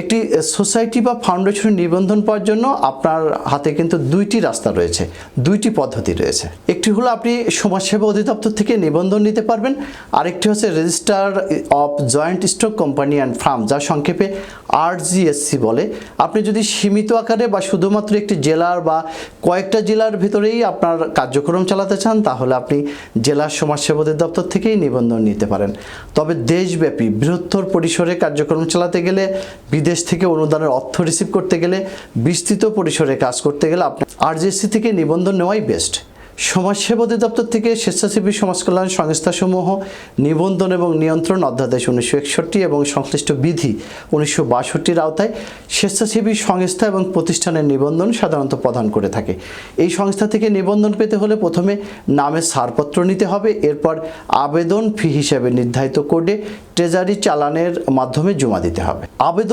একটি সোসাইটি বা ফাউন্ডেশনের নিবন্ধন পাওয়ার জন্য আপনার হাতে কিন্তু দুইটি রাস্তা রয়েছে, দুইটি পদ্ধতি রয়েছে। একটি হলো আপনি সমাজসেবা অধিদপ্তর থেকে নিবন্ধন নিতে পারবেন, আরেকটি হচ্ছে register of joint stock company and firm যা সংক্ষেপে আরজিএসসি বলে। আপনি যদি সীমিত আকারে বা শুধুমাত্র একটি জেলার বা কয়েকটা জেলার ভিতরেই আপনার কার্যক্রম চালাতে চান, তাহলে আপনি জেলার সমাজসেবা অধিদপ্তর থেকেই নিবন্ধন নিতে পারেন। তবে দেশব্যাপী বৃহত্তর পরিসরে কার্যক্রম চালাতে গেলে বিদেশ থেকে অনুদানের অর্থ রিসিভ করতে গেলে বিস্তৃত পরিসরে কাজ করতে গেলে আপনি আরজিএসসি থেকে নিবন্ধন নেওয়াই বেস্ট সমাজসেবা অধিদপ্তর থেকে স্বেচ্ছাসেবী সমাজ কল্যাণ সংস্থাসমূহ, নিবন্ধন এবং নিয়ন্ত্রণ অধ্যাদেশ উনিশশো একষট্টি এবং সংশ্লিষ্ট বিধি উনিশশো বাষট্টির আওতায় স্বেচ্ছাসেবী সংস্থা এবং প্রতিষ্ঠানের নিবন্ধন সাধারণত প্রদান করে থাকে। এই সংস্থা থেকে নিবন্ধন পেতে হলে প্রথমে নামে ছাড়পত্র নিতে হবে, এরপর আবেদন ফি হিসেবে নির্ধারিত কোডে ট্রেজারি চালানের মাধ্যমে জমা দিতে হবে। আবেদন